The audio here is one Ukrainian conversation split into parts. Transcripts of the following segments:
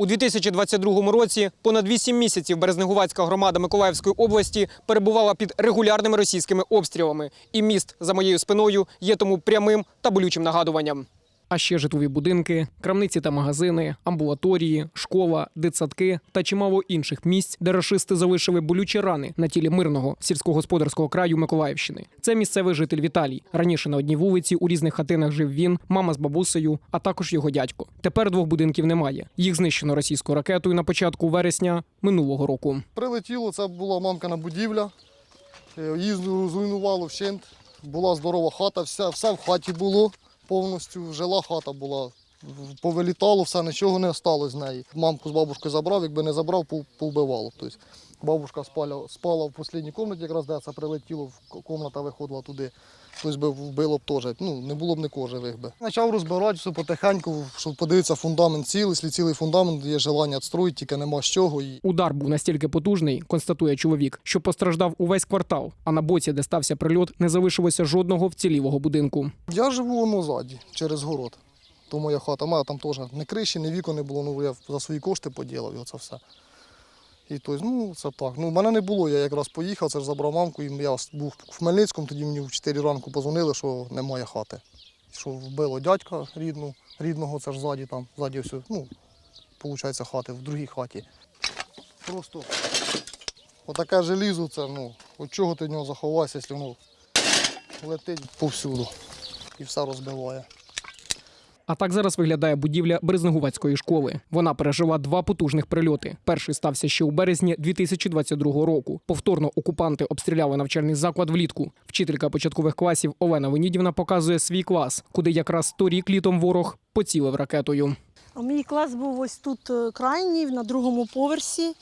У 2022 році понад 8 місяців Березнегувацька громада Миколаївської області перебувала під регулярними російськими обстрілами. І міст за моєю спиною є тому прямим та болючим нагадуванням. А ще житлові будинки, крамниці та магазини, амбулаторії, школа, дитсадки та чимало інших місць, де рашисти залишили болючі рани на тілі мирного сільськогосподарського краю Миколаївщини. Це місцевий житель Віталій. Раніше на одній вулиці у різних хатинах жив він, мама з бабусею, а також його дядько. Тепер двох будинків немає. Їх знищено російською ракетою на початку вересня минулого року. Прилетіло, це була мамкина будівля. Е, Її зруйнувало вщент. Була здорова хата, все, все в хаті було повністю. Жила хата була. Повилітало все, нічого не осталось з неї. Мамку з бабушкою забрав, якби не забрав, повбивало. Тобто бабушка спала, спала в останній кімнаті, якраз де це прилетіло, кімната виходила туди. Хтось би вбило б теж. Ну, не було б нікого живих би. Почав розбирати все потихеньку, щоб подивитися, фундамент цілий, якщо цілий фундамент, є желання відстроїти, тільки нема з чого. Удар був настільки потужний, констатує чоловік, що постраждав увесь квартал. А на боці, де стався прильот, не залишилося жодного вцілілого будинку. Я живу воно ззаді, через город. То моя хата. Мене там теж ні криші, ні вікон не було, ну я за свої кошти поділив і оце все. І то, ну, це так. Ну, мене не було, я якраз поїхав, це ж забрав мамку, і я був в Хмельницькому, тоді мені в 4 ранку позвонили, що немає хати. Що вбило дядька рідну, рідного, це ж ззаді там, ззаді все, ну, виходить, хати, в другій хаті. Просто отаке желізо, це, ну, от чого ти в нього заховаєшся, якщо воно летить повсюду і все розбиває. А так зараз виглядає будівля Березнегувацької школи. Вона пережила два потужних прильоти. Перший стався ще у березні 2022 року. Повторно окупанти обстріляли навчальний заклад влітку. Вчителька початкових класів Олена Венідівна показує свій клас, куди якраз торік літом ворог поцілив ракетою. А Мій клас був ось тут е, крайній, на другому поверсі.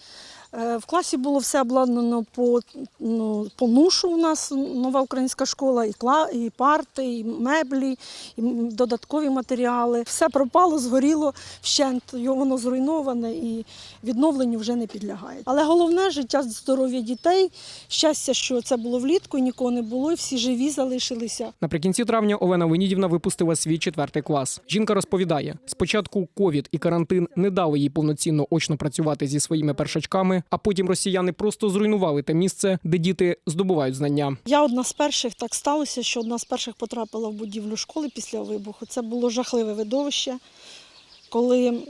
Е, В класі було все обладнано по, ну, по нушу. У нас нова українська школа, і, кла, і парти, і меблі, і додаткові матеріали. Все пропало, згоріло вщент, його воно зруйноване і відновленню вже не підлягає. Але головне життя, здоров'я дітей, щастя, що це було влітку, і нікого не було, і всі живі залишилися. Наприкінці травня Олена Венідівна випустила свій четвертий клас. Жінка розповідає: спочатку ковід і карантин не дали їй повноцінно очно працювати зі своїми першачками, а потім росіяни просто зруйнували те місце, де діти здобувають знання. Я одна з перших так сталося, що одна з перших потрапила в будівлю школи після вибуху. Це було жахливе видовище, коли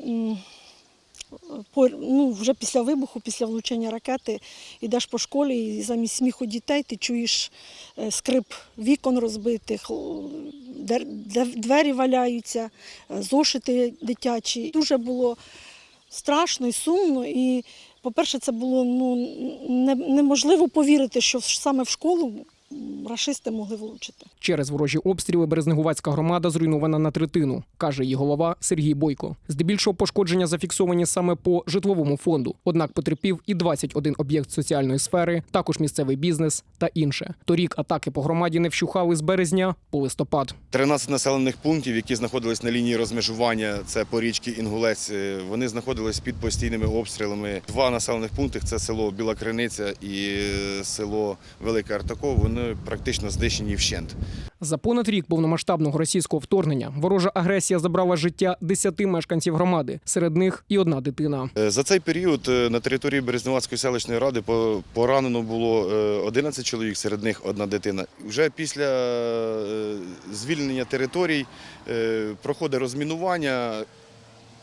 ну, вже після вибуху, після влучення ракети, йдеш по школі і замість сміху дітей ти чуєш е, скрип вікон розбитих, двері валяються, е, зошити дитячі. Дуже було страшно і сумно. І, по-перше, це було ну, не- неможливо повірити, що саме в школу рашисти могли влучити. Через ворожі обстріли Березнегувацька громада зруйнована на третину, каже її голова Сергій Бойко. Здебільшого пошкодження зафіксовані саме по житловому фонду. Однак потерпів і 21 об'єкт соціальної сфери, також місцевий бізнес та інше. Торік атаки по громаді не вщухали з березня по листопад. 13 населених пунктів, які знаходились на лінії розмежування, це по річці Інгулець, е, вони знаходились під постійними обстрілами. Два населених пункти це село Біла Криниця і е, село Велике Артако. Вони практично знищені вщент. За понад рік повномасштабного російського вторгнення ворожа агресія забрала життя 10 мешканців громади, серед них і одна дитина. Е, За цей період е, на території Березневацької селищної ради по- поранено було е, 11 чоловік, серед них одна дитина. Вже після е, звільнення територій е, проходить розмінування.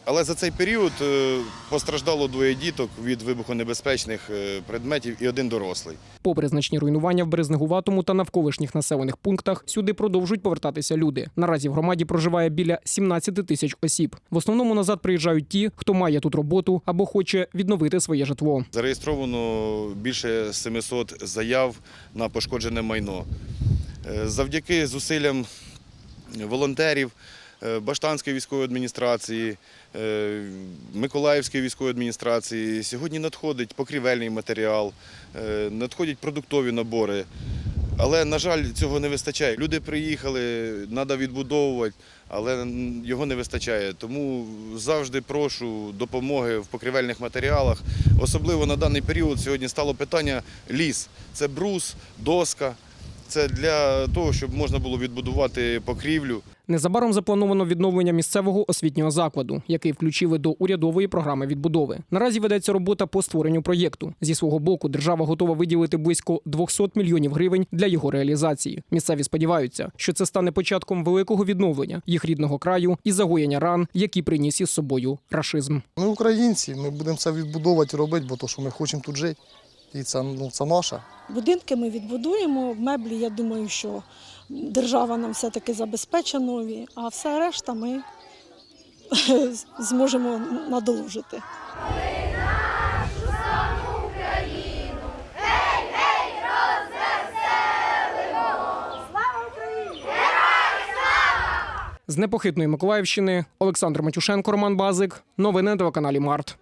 Але за цей період е, постраждало двоє діток від вибухонебезпечних е, предметів і один дорослий. Попри значні руйнування в Березнегуватому та навколишніх населених пунктах, сюди продовжують повертатися люди. Наразі в громаді проживає біля 17 тисяч осіб. В основному назад приїжджають ті, хто має тут роботу або хоче відновити своє житло. Зареєстровано більше 700 заяв на пошкоджене майно. Е, Завдяки зусиллям волонтерів, Баштанської військової адміністрації, е, Миколаївської військової адміністрації сьогодні надходить покрівельний матеріал, е, надходять продуктові набори. Але, на жаль, цього не вистачає. Люди приїхали, треба відбудовувати, але його не вистачає. Тому завжди прошу допомоги в покрівельних матеріалах. Особливо на даний період сьогодні стало питання ліс. Це брус, доска. Це для того, щоб можна було відбудувати покрівлю. Незабаром заплановано відновлення місцевого освітнього закладу, який включили до урядової програми відбудови. Наразі ведеться робота по створенню проєкту. Зі свого боку, держава готова виділити близько 200 мільйонів гривень для його реалізації. Місцеві сподіваються, що це стане початком великого відновлення їх рідного краю і загоєння ран, які приніс із собою рашизм. Ми українці, ми будемо це відбудовувати робити, бо то, що ми хочемо тут жити. І це, ну, це наше. Будинки ми відбудуємо, меблі, я думаю, що держава нам все-таки забезпечить нові, а все решта ми зможемо надолужити. З непохитної Миколаївщини Олександр Матюшенко, Роман Базик. Новини на телеканалі Март.